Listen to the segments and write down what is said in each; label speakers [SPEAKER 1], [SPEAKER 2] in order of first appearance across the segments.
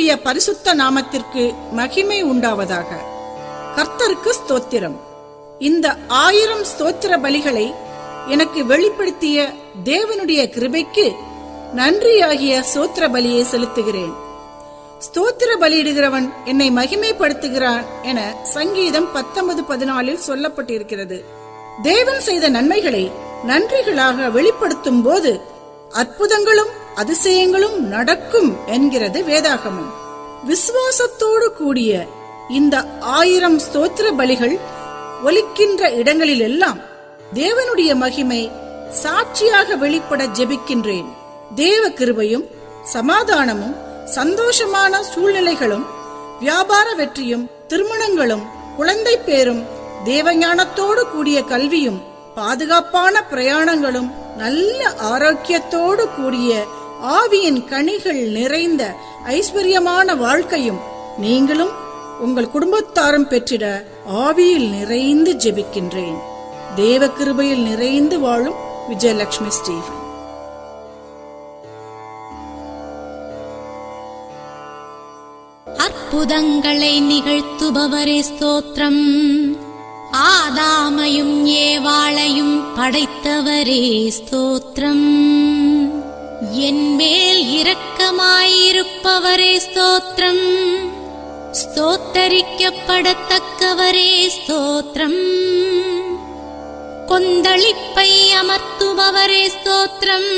[SPEAKER 1] கர்த்தருடைய பரிசுத்த நாமத்திற்கு மகிமை உண்டாவதாக. கர்த்தருக்கு ஸ்தோத்திரம். இந்த ஆயிரம் ஸ்தோத்திர பலிகளை எனக்கு வெளிப்படுத்திய தேவனுடைய கிருபைக்கு நன்றியாகிய சோத்திர பலியை செலுத்துகிறேன். ஸ்தோத்திர பலியிடுகிறவன் என்னை மகிமைப்படுத்துகிறான் என சங்கீதம் பத்தொன்பது பதினாலில் சொல்லப்பட்டிருக்கிறது. தேவன் செய்த நன்மைகளை நன்றிகளாக வெளிப்படுத்தும் போது அற்புதங்களும் அதிசயங்களும் நடக்கும் என்கிறது வேதாகமம். விசுவாசத்தோடு கூடிய இந்த ஆயிரம் ஸ்தோத்திர பலிகள் ஒலிக்கின்ற இடங்களிலெல்லாம் தேவனுடைய மகிமை சாட்சியாக வெளிப்பட ஜெபிக்கின்றேன். தேவ கிருபையும் சமாதானமும் சந்தோஷமான சூழ்நிலைகளும் வியாபார வெற்றியும் திருமணங்களும் குழந்தை பேரும் தேவஞானத்தோடு கூடிய கல்வியும் பாதுகாப்பான பிரயாணங்களும் நல்ல ஆரோக்கியத்தோடு கூடிய ஆவியின் கனிகள் நிறைந்த ஐஸ்வர்யமான வாழ்க்கையும் நீங்களும் உங்கள் குடும்பத்தாரும் பெற்றிட ஆவியில் நிறைந்து ஜெபிக்கின்றேன். தேவ கிருபையில் நிறைந்து வாழும் விஜயலட்சுமி ஸ்டீஃபன்.
[SPEAKER 2] அற்புதங்களை நிகழ்த்துபவரே ஸ்தோத்திரம். ஆதாமையும் ஏவாளையும் படைத்தவரே ஸ்தோத்திரம். என்மேல் இரக்கமாயிருப்பவரே ஸ்தோத்திரம். ஸ்தோத்தரிக்கப்படத்தக்கவரே ஸ்தோத்திரம். கொந்தளிப்பை அமர்த்துபவரே ஸ்தோத்திரம்.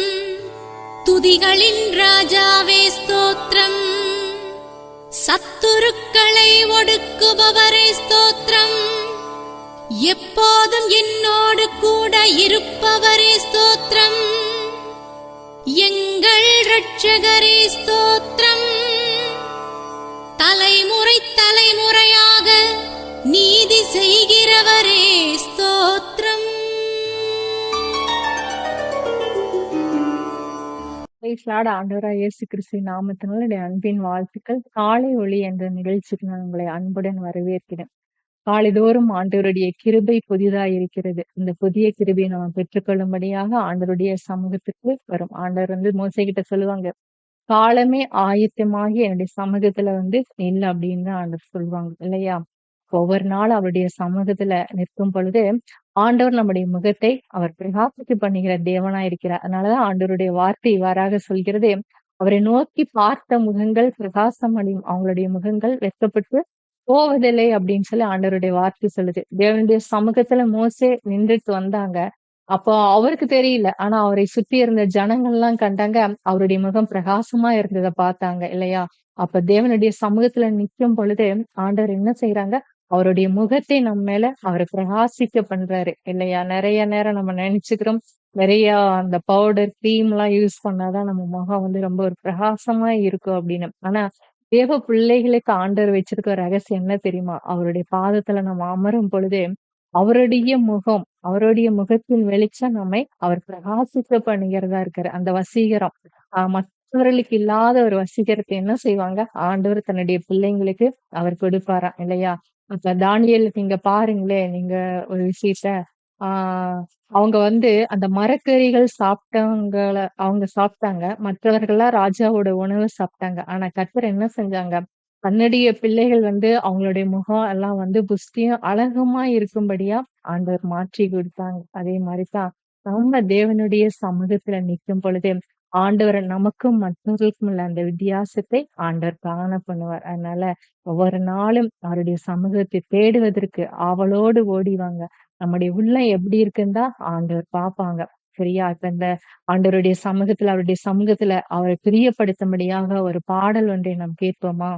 [SPEAKER 2] துதிகளின் ராஜாவே ஸ்தோத்திரம். சத்துருக்களை ஒடுக்குபவரே ஸ்தோத்திரம். எப்போதும் என்னோடு கூட இருப்பவரே ஸ்தோத்திரம். எங்கள் ரட்சகரே ஸ்தோத்திரம். தலைமுறை தலைமுறையாக நீதி செய்கிறவரே ஸ்தோத்திரம்.
[SPEAKER 3] ஆண்டவராய் இயேசு கிறிஸ்து நாமத்தினால் அன்பின் வாழ்த்துக்கள். காலை ஒளி என்ற நிகழ்ச்சிக்கு நான் உங்களை அன்புடன் வரவேற்கிறேன். காலைதோறும் ஆண்டவருடைய கிருபை புதிதா இருக்கிறது இந்த புதிய கிருபையை நம்ம பெற்றுக்கொள்ளும்படியாக ஆண்டவருடைய சமூகத்துக்கு வரும். ஆண்டவர் வந்து மோசை கிட்ட சொல்லுவாங்க காலமே ஆயத்தமாகி என்னுடைய சமூகத்துல வந்து நில் அப்படின்னு ஆண்டவர் சொல்லுவாங்க இல்லையா? ஒவ்வொரு நாள் அவருடைய சமூகத்துல நிற்கும் பொழுது ஆண்டவர் நம்முடைய முகத்தை அவர் பிரகாசித்து பண்ணுகிற தேவனா இருக்கிறார். அதனாலதான் ஆண்டவருடைய வார்த்தை இவ்வாறாக சொல்கிறது அவரை நோக்கி பார்த்த முகங்கள் பிரகாசம் அடையும் அவங்களுடைய முகங்கள் வெட்கப்பட்டு போவதில்லை அப்படின்னு சொல்லி ஆண்டவருடைய வார்த்தை சொல்லுது. தேவனுடைய சமூகத்துல மோசே நின்றுட்டு வந்தாங்க. அப்போ அவருக்கு தெரியல. ஆனா அவரை சுத்தி இருந்த ஜனங்கள் எல்லாம் கண்டாங்க. அவருடைய முகம் பிரகாசமா இருந்ததை பார்த்தாங்க இல்லையா? அப்ப தேவனுடைய சமூகத்துல நிற்கும் பொழுது ஆண்டவர் என்ன செய்யறாங்க அவருடைய முகத்தை நம்ம மேல அவர் பிரகாசிக்க பண்றாரு இல்லையா? நிறைய நேரம் நம்ம நினைச்சுக்கிறோம். நிறைய அந்த பவுடர் கிரீம் எல்லாம் யூஸ் பண்ணாதான் நம்ம முகம் வந்து ரொம்ப ஒரு பிரகாசமா இருக்கும் அப்படின்னு. ஆனா தேவ பிள்ளைகளுக்கு ஆண்டவர் வச்சிருக்க ரகசியம் என்ன தெரியுமா? அவருடைய பாதத்துல நம்ம அமரும் பொழுது அவருடைய முகம் அவருடைய முகத்தின் வெளிச்சம் நம்மை அவர் பிரகாசிக்க பண்ணுகிறதா இருக்காரு அந்த வசீகரம். ஆஹ் மற்றவர்களுக்கு இல்லாத ஒரு வசீகரத்தை என்ன செய்வாங்க? ஆண்டவர் தன்னுடைய பிள்ளைங்களுக்கு அவர் கொடுப்பாரா இல்லையா? அப்ப தானியலுக்கு இங்க பாருங்களேன் நீங்க ஒரு விஷயத்த ஆஹ் அவங்க வந்து அந்த மரக்கறிகள் சாப்பிட்டவங்கள அவங்க சாப்பிட்டாங்க. மற்றவர்கள்லாம் ராஜாவோட உணவு சாப்பிட்டாங்க. ஆனா கர்த்தர் என்ன செஞ்சாங்க? தன்னுடைய பிள்ளைகள் வந்து அவங்களுடைய முகம் எல்லாம் வந்து புஷ்டியும் அழகுமா இருக்கும்படியா ஆண்டவர் மாற்றி கொடுத்தாங்க. அதே மாதிரிதான் நம்ம தேவனுடைய சமூகத்துல நிற்கும் பொழுது ஆண்டவர் நமக்கும் மற்றவர்களுக்கும் உள்ள அந்த வித்தியாசத்தை ஆண்டவர் காண பண்ணுவார். அதனால ஒவ்வொரு நாளும் அவருடைய சமூகத்தை தேடுவதற்கு ஆவலோடு ஓடிவாங்க நம்முடைய உள்ளம் எப்படி இருக்குன்னு தான் ஆண்டவர் பார்ப்பாங்க. சரியா? இப்ப இந்த ஆண்டவருடைய சமூகத்துல அவருடைய சமூகத்துல அவரை பிரியப்படுத்தும்படியாக ஒரு பாடல் ஒன்றை நாம் கேட்போமா?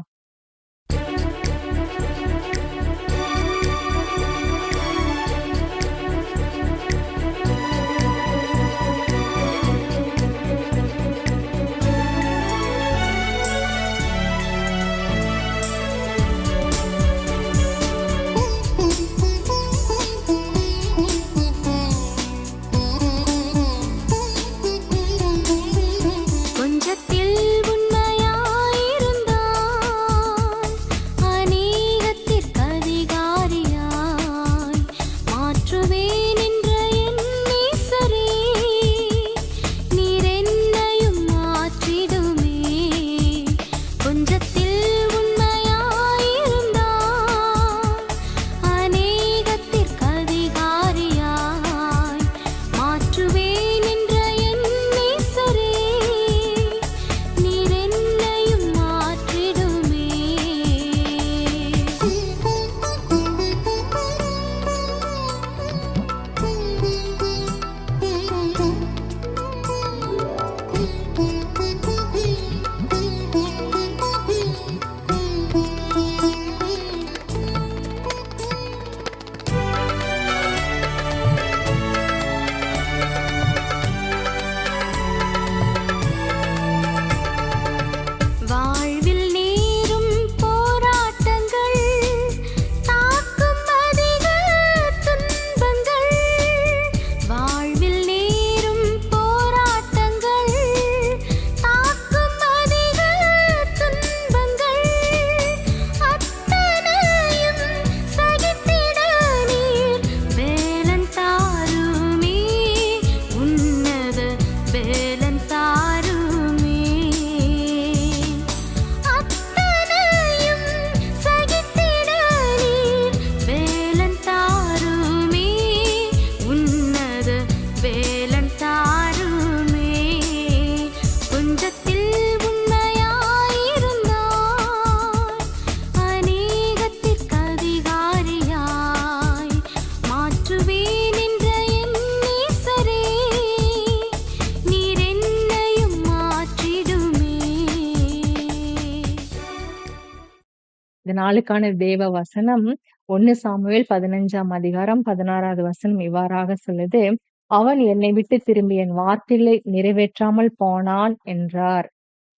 [SPEAKER 3] இந்த நாளுக்கான தேவ வசனம். ஒன்னு சாமுவேல் பதினஞ்சாம் அதிகாரம் பதினாறாவது வசனம் இவ்வாறாக சொல்லுது. அவன் என்னை விட்டு திரும்பி என் வார்த்தைகளை நிறைவேற்றாமல் போனான் என்றார்.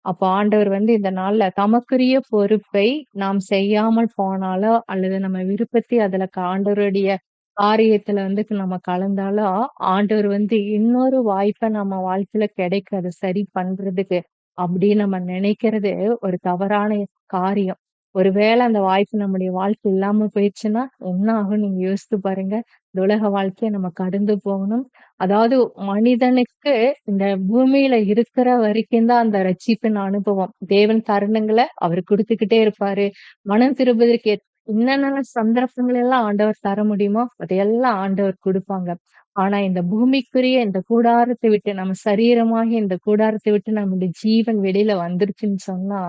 [SPEAKER 3] அப்ப ஆண்டவர் வந்து இந்த நாள்ல தமக்குரிய பொறுப்பை நாம் செய்யாமல் போனாலோ அல்லது நம்ம விருப்பத்தை அதுல ஆண்டவருடைய காரியத்துல வந்து நம்ம கலந்தாலோ ஆண்டவர் வந்து இன்னொரு வாய்ப்பை நம்ம வாழ்க்கையில கிடைக்கும் அதை சரி பண்றதுக்கு அப்படின்னு நம்ம நினைக்கிறது ஒரு தவறான காரியம். ஒருவேளை அந்த வாய்ப்பு நம்முடைய வாழ்க்கை இல்லாம போயிடுச்சுன்னா என்ன ஆகும்? நீங்க யோசித்து பாருங்க. இந்த உலக வாழ்க்கையை நம்ம கடந்து போகணும். அதாவது மனிதனுக்கு இந்த பூமியில இருக்கிற வரைக்கும் தான் அந்த ரட்சிப்பின் அனுபவம். தேவன் தருணங்களை அவர் கொடுத்துக்கிட்டே இருப்பாரு. மனம் திரும்புவதற்கு என்னென்ன சந்தர்ப்பங்கள் எல்லாம் ஆண்டவர் தர முடியுமோ அதையெல்லாம் ஆண்டவர் கொடுப்பாங்க. ஆனா இந்த பூமிக்குரிய இந்த கூடாரத்தை விட்டு நம்ம சரீரமாகி இந்த கூடாரத்தை விட்டு நம்முடைய ஜீவன் வெளியில வந்துருச்சுன்னு சொன்னா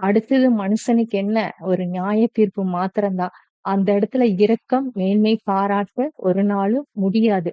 [SPEAKER 3] அடுத்தது மனுஷனுக்கு என்ன ஒரு நியாய தீர்ப்பு மாத்திரம்தான். அந்த இடத்துல இரக்கம் மேன்மை பாராட்ட ஒரு நாளும் முடியாது.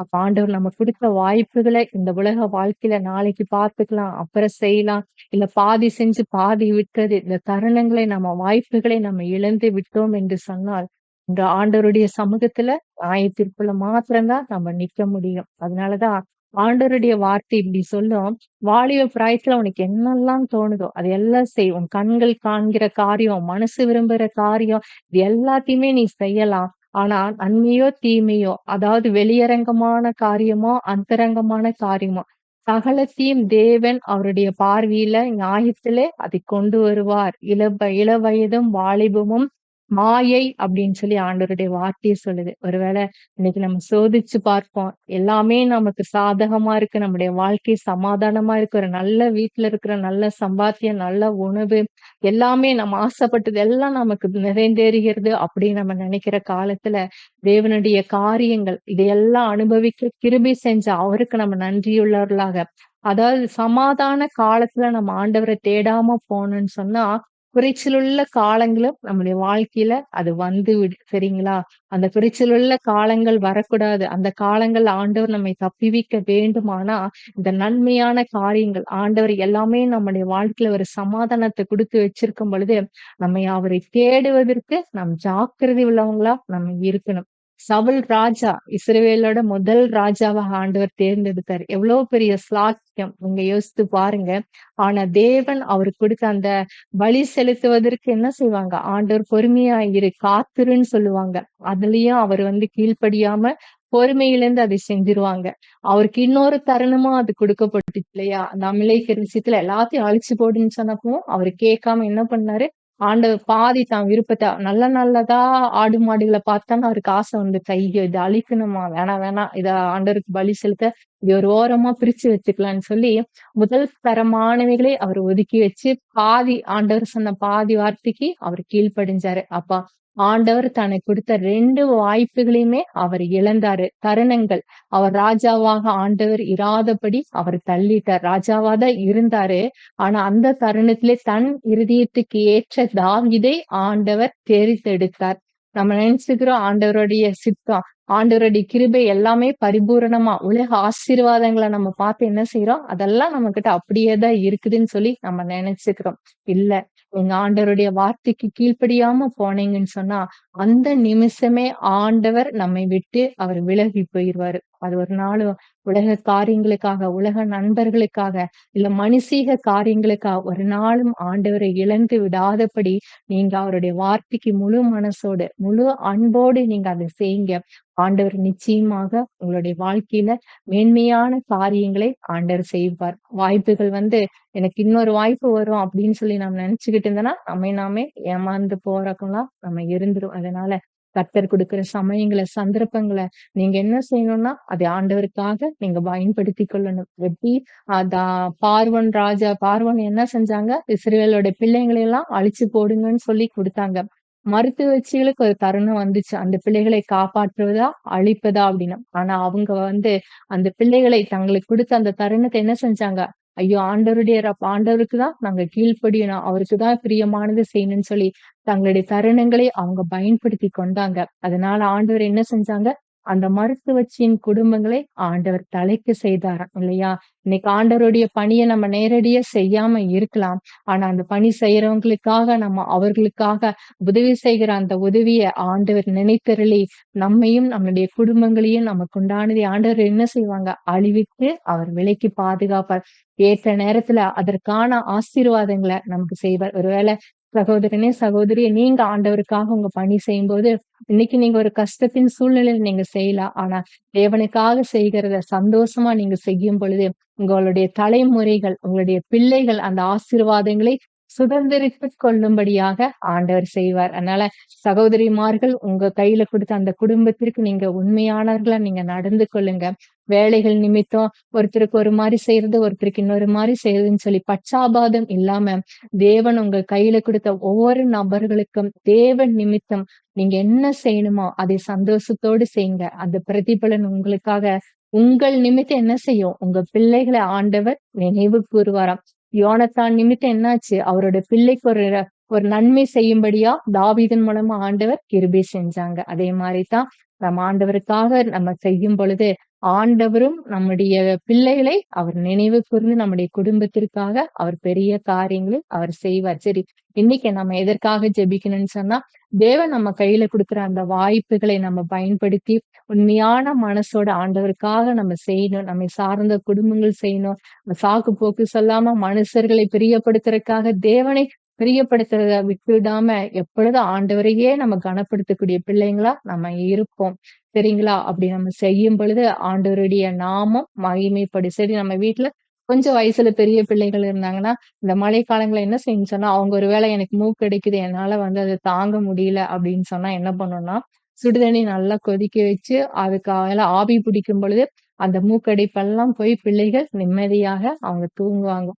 [SPEAKER 3] அப்ப ஆண்டவர் நம்ம கொடுத்த வாய்ப்புகளை இந்த உலக வாழ்க்கையில நாளைக்கு பார்த்துக்கலாம் அப்புறம் செய்யலாம். இல்ல பாதி செஞ்சு பாதி விட்டது. இந்த தருணங்களை நம்ம வாய்ப்புகளை நம்ம இழந்து விட்டோம் என்று சொன்னால் இந்த ஆண்டவருடைய சமூகத்துல நியாயத்திற்குள்ள மாத்திரம்தான் நம்ம நிக்க முடியும். அதனாலதான் ஆண்டவருடைய வார்த்தை இப்படி சொல்லும். வாலிப பிராயத்துல உனக்கு என்னெல்லாம் தோணுதோ அது எல்லாம் செய். உன் கண்கள் காண்கிற காரியம் மனசு விரும்புற காரியம் இது எல்லாத்தையுமே நீ செய்யலாம். ஆனா நன்மையோ தீமையோ அதாவது வெளியரங்கமான காரியமோ அந்தரங்கமான காரியமோ சகலத்தையும் தேவன் அவருடைய பார்வையில நியாயத்திலே அதை கொண்டு வருவார். இள இள வயதும் வாலிபமும் மாயை அப்படின்னு சொல்லி ஆண்டவருடைய வார்த்தையை சொல்லுது. ஒருவேளை இன்னைக்கு நம்ம சோதிச்சு பார்ப்போம். எல்லாமே நமக்கு சாதகமா இருக்கு. நம்முடைய வாழ்க்கை சமாதானமா இருக்கு. ஒரு நல்ல வீட்டுல இருக்கிற நல்ல சம்பாத்தியம் நல்ல உணவு எல்லாமே நம்ம ஆசைப்பட்டது எல்லாம் நமக்கு நிறைந்தேறுகிறது அப்படின்னு நம்ம நினைக்கிற காலத்துல தேவனுடைய காரியங்கள் இதையெல்லாம் அனுபவிக்க கிருபி செஞ்ச அவருக்கு நம்ம நன்றியுள்ளவர்களாக. அதாவது சமாதான காலத்துல நம்ம ஆண்டவரை தேடாம போனோம்னு சொன்னா குறைச்சலுள்ள காலங்களும் நம்முடைய வாழ்க்கையில அது வந்து விடு சரிங்களா? அந்த குறைச்சலுள்ள காலங்கள் வரக்கூடாது. அந்த காலங்கள் ஆண்டவர் நம்மை தப்பிவிக்க வேண்டுமானா இந்த நன்மையான காரியங்கள் ஆண்டவர் எல்லாமே நம்முடைய வாழ்க்கையில ஒரு சமாதானத்தை கொடுத்து வச்சிருக்கும் பொழுது நம்மை அவரை தேடுவதற்கு நம் ஜாக்கிரதை உள்ளவங்களா நம்ம இருக்கணும். சவுல் ராஜா இஸ்ரேவேலோட முதல் ராஜாவாக ஆண்டவர் தேர்ந்தெடுத்தார். எவ்வளவு பெரிய ஸ்லாக்கியம் நீங்க யோசித்து பாருங்க. ஆனா தேவன் அவருக்கு கொடுத்த அந்த வழி செலுத்துவதற்கு என்ன செய்வாங்க? ஆண்டவர் பொறுமையா இரு காத்துருன்னு சொல்லுவாங்க. அதுலயும் அவர் வந்து கீழ்ப்படியாம பொறுமையிலேருந்து அதை செஞ்சிருவாங்க. அவருக்கு இன்னொரு தருணமா அது கொடுக்கப்பட்டுச்சு இல்லையா? அந்த அமலேக்கிற விஷயத்துல எல்லாத்தையும் அழிச்சு போடுன்னு சொன்னப்பவும் அவர் கேட்காம என்ன பண்ணாரு? ஆண்டவர் பாதி தான் விருப்பத்தை நல்ல நல்லதா ஆடு மாடுகளை பார்த்தா அவருக்கு ஆசை வந்து ஐயோ இது அழிக்கணுமா? வேணாம் வேணாம். இத ஆண்டவருக்கு பலி செலுத்த இது ஒரு ஓரமா பிரிச்சு வச்சுக்கலாம்னு சொல்லி முதல் தரமானவைகளை அவர் ஒதுக்கி வச்சு பாதி ஆண்டவர் சொன்ன பாதி வார்த்தைக்கு அவர் கீழ்ப்படிஞ்சாரு. அப்பா ஆண்டவர் தனக்கு கொடுத்த ரெண்டு வாய்ப்புகளையுமே அவர் இழந்தாரு. தருணங்கள். அவர் ராஜாவாக ஆண்டவர் இராதபடி அவர் தள்ளிட்டார். ராஜாவா தான் இருந்தாரு. ஆனா அந்த தருணத்திலே தன் இருதயத்துக்கு ஏற்ற தாவிதை ஆண்டவர் தெரிந்தெடுத்தார். நம்ம நினைச்சுக்கிறோம் ஆண்டவருடைய சித்தம் ஆண்டவருடைய கிருபை எல்லாமே பரிபூரணமா உலக ஆசீர்வாதங்களை நம்ம பார்த்து என்ன செய்யறோம் அதெல்லாம் நம்ம கிட்ட அப்படியே தான் இருக்குதுன்னு சொல்லி நம்ம நினைச்சுக்கிறோம். இல்ல. நீங்க ஆண்டவருடைய வார்த்தைக்கு கீழ்ப்படியாம போனீங்கன்னு சொன்னா அந்த நிமிஷமே ஆண்டவர் நம்மை விட்டு அவர் விலகி போயிடுவாரு அது ஒரு நாள் உலக காரியங்களுக்காக உலக நண்பர்களுக்காக இல்ல மனுஷீக காரியங்களுக்காக ஒரு நாளும் ஆண்டவரை இழந்து விடாதபடி நீங்க அவருடைய வார்த்தைக்கு முழு மனசோடு முழு அன்போடு நீங்க அதை செய்யுங்க. ஆண்டவர் நிச்சயமாக உங்களுடைய வாழ்க்கையில மேன்மையான காரியங்களை ஆண்டவர் செய்வார். வாய்ப்புகள் வந்து எனக்கு இன்னொரு வாய்ப்பு வரும் அப்படின்னு சொல்லி நம்ம நினைச்சுக்கிட்டு இருந்தோம்னா நம்மை நாமே ஏமாந்து போறக்கெல்லாம் நம்ம இருந்துரும். அதனால கர்த்தர் கொடுக்கிற சமயங்களை சந்தர்ப்பங்களை நீங்க என்ன செய்யணும்னா அதை ஆண்டவருக்காக நீங்க பயன்படுத்தி கொள்ளணும். எப்படி? அதா பார்வன் ராஜா பார்வன் என்ன செஞ்சாங்க? இஸ்ரேலோட பிள்ளைங்களை எல்லாம் அழிச்சு போடுங்கன்னு சொல்லி கொடுத்தாங்க. மருத்துவச்சிகளுக்கு ஒரு தருணம் வந்துச்சு. அந்த பிள்ளைகளை காப்பாற்றுவதா அழிப்பதா அப்படின்னு ஆனா அவங்க வந்து அந்த பிள்ளைகளை தங்களுக்கு கொடுத்த அந்த தருணத்தை என்ன செஞ்சாங்க? ஐயோ ஆண்டவருடைய ஆண்டவருக்கு தான் நாங்க கீழ்ப்படியணும். அவருக்கு தான் பிரியமானது செய்யணும்னு சொல்லி தங்களுடைய தருணங்களை அவங்க பயன்படுத்தி கொண்டாங்க. அதனால ஆண்டவர் என்ன செஞ்சாங்க? அந்த மருத்துவச்சியின் குடும்பங்களை ஆண்டவர் தலைக்கு செய்தாராம் இல்லையா? இன்னைக்கு ஆண்டவருடைய பணியை நம்ம நேரடியா செய்யாம இருக்கலாம். ஆனா அந்த பணி செய்யறவங்களுக்காக நம்ம அவர்களுக்காக உதவி செய்கிற அந்த உதவியை ஆண்டவர் நினைத்தருளி நம்மையும் நம்மளுடைய குடும்பங்களையும் நமக்கு உண்டானதை ஆண்டவர் என்ன செய்வாங்க? அழிவிட்டு அவர் விலைக்கு பாதுகாப்பார். ஏற்ற நேரத்துல அதற்கான ஆசீர்வாதங்களை நமக்கு செய்வார். ஒருவேளை சகோதரனே சகோதரியே நீங்க ஆண்டவருக்காக உங்க பணி செய்யும்போது இன்னைக்கு நீங்க ஒரு கஷ்டத்தின் சூழ்நிலையில நீங்க செய்யலாம். ஆனா தேவனுக்காக செய்கிறத சந்தோஷமா நீங்க செய்யும் பொழுது உங்களுடைய தலைமுறைகள் உங்களுடைய பிள்ளைகள் அந்த ஆசீர்வாதங்களை சுதந்திரித்துக் கொள்ளும்படியாக ஆண்டவர் செய்வார். அதனால சகோதரிமார்கள் உங்க கையில கொடுத்த அந்த குடும்பத்திற்கு நீங்க உண்மையானவர்களா நீங்க நடந்து கொள்ளுங்க. வேலைகள் நிமித்தம் ஒருத்தருக்கு ஒரு மாதிரி செய்யறது ஒருத்தருக்கு இன்னொரு மாதிரி செய்யறதுன்னு சொல்லி பச்சாபாதம் இல்லாம தேவன் உங்க கையில கொடுத்த ஒவ்வொரு நபர்களுக்கும் தேவன் நிமித்தம் நீங்க என்ன செய்யணுமோ அதை சந்தோஷத்தோடு செய்யுங்க. அந்த பிரதிபலன் உங்களுக்காக உங்கள் நிமித்தம் என்ன செய்யும்? உங்க பிள்ளைகளை ஆண்டவர் நினைவு கூறுவாராம் யோனத்தான் நிமித்தம் என்னாச்சு? அவரோட பிள்ளைக்கு ஒரு ஒரு நன்மை செய்யும்படியா தாவீதன் மூலமா ஆண்டவர் கிருபை செஞ்சாங்க. அதே மாதிரிதான் நம்ம ஆண்டவருக்காக நம்ம செய்யும் பொழுது ஆண்டவரும் நம்முடைய பிள்ளைகளை அவர் நினைவு கூர்ந்து நம்முடைய குடும்பத்திற்காக அவர் பெரிய காரியங்களை அவர் செய்வார். சரி இன்னைக்கு நம்ம எதற்காக ஜெபிக்கணும்னு சொன்னா தேவன் நம்ம கையில கொடுக்குற அந்த வாய்ப்புகளை நம்ம பயன்படுத்தி உண்மையான மனசோட ஆண்டவருக்காக நம்ம செய்யணும். நம்மை சார்ந்த குடும்பங்கள் செய்யணும். சாக்கு போக்கு சொல்லாம மனுஷர்களை பிரியப்படுத்துறதுக்காக தேவனை பிரியப்படுத்துறத விட்டுடாம எப்பொழுதும் ஆண்டவரையே நம்ம கனப்படுத்தக்கூடிய பிள்ளைங்களா நம்ம இருப்போம். சரிங்களா? அப்படி நம்ம செய்யும் பொழுது ஆண்டவருடைய நாமம் மகிமைப்படி. சரி நம்ம வீட்டுல கொஞ்சம் வயசுல பெரிய பிள்ளைகள் இருந்தாங்கன்னா இந்த மழை காலங்கள்ல என்ன செய்யும் சொன்னா அவங்க ஒருவேளை எனக்கு மூக்கு கிடைக்குது என்னால வந்து அதை தாங்க முடியல அப்படின்னு சொன்னா என்ன பண்ணணும்னா சுடுதண்ணி நல்லா கொதிக்க வச்சு அதுக்காக ஆவி பிடிக்கும் பொழுது அந்த மூக்கடைப்பெல்லாம் போய் பிள்ளைகள் நிம்மதியாக அவங்க தூங்குவாங்க.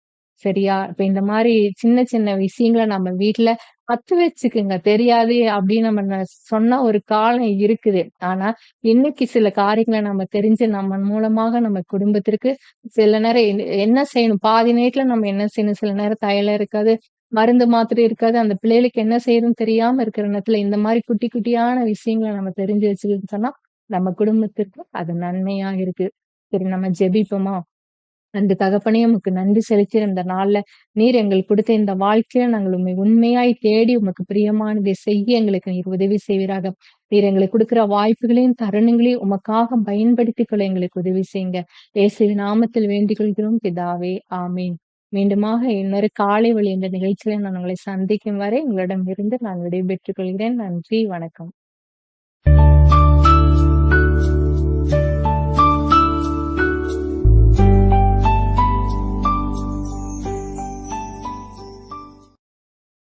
[SPEAKER 3] சரியா? இப்ப இந்த மாதிரி சின்ன சின்ன விஷயங்களை நம்ம வீட்டுல கத்து வச்சுக்குங்க. தெரியாது அப்படின்னு நம்ம சொன்ன ஒரு காலம் இருக்குது. ஆனா இன்னைக்கு சில காரியங்களை நம்ம தெரிஞ்சு நம்ம மூலமாக நம்ம குடும்பத்திற்கு சில நேரம் என்ன செய்யணும்? பாதி நேரத்துல நம்ம என்ன செய்யணும்? சில நேரம் தயல இருக்காது மருந்து மாத்திரை இருக்காது. அந்த பிள்ளைகளுக்கு என்ன செய்யறதுன்னு தெரியாம இருக்கிற நேரத்துல இந்த மாதிரி குட்டி குட்டியான விஷயங்களை நம்ம தெரிஞ்சு வச்சுக்கிட்டு சொன்னா நம்ம குடும்பத்திற்கு அது நன்மையா இருக்கு. சரி நம்ம ஜெபிப்போமா? அந்த தகப்பனே உமக்கு நன்றி செலுத்தி இந்த நாள்ல நீர் எங்களுக்கு கொடுத்த இந்த வாழ்க்கையில நாங்கள் உண்மை உண்மையாய் தேடி உமக்கு பிரியமானதை செய்ய எங்களுக்கு நீர் உதவி செய்வீராக. நீர் எங்களுக்கு கொடுக்கிற வாய்ப்புகளையும் தருணங்களையும் உமக்காக பயன்படுத்திக் கொள்ள எங்களுக்கு உதவி செய்யுங்க. இயேசுவின் நாமத்தில் வேண்டிக் கொள்கிறோம் பிதாவே ஆமீன். மீண்டுமாக இன்னொரு காலை வழி என்ற நிகழ்ச்சியில நான் உங்களை சந்திக்கும் வரை உங்களிடம் இருந்து நான் விடைபெற்றுக் கொள்கிறேன். நன்றி வணக்கம்.